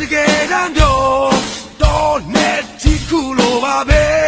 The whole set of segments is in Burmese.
တကယ်တမ်းတော့တော့ net ဒီခုလိုပါပဲ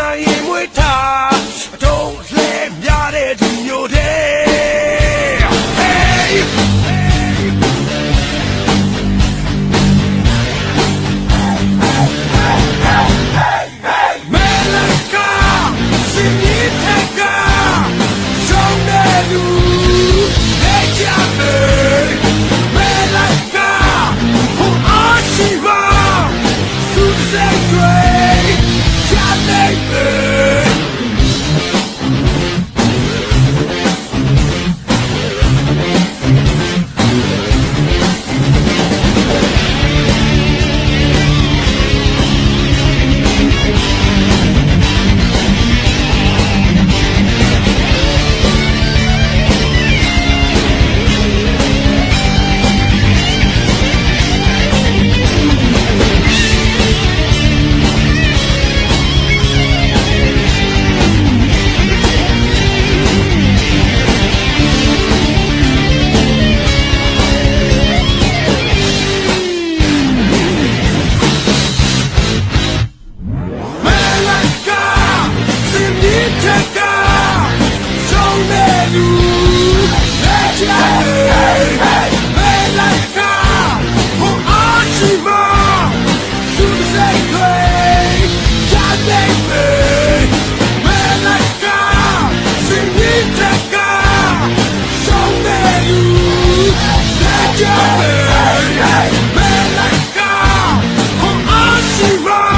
နိုင်ရင်မွေးထားအတုံးလှဲများတဲ့လူမျိုးတဲ့ Hey Melaka Sinitaka Show me you Hey Jamie Viva!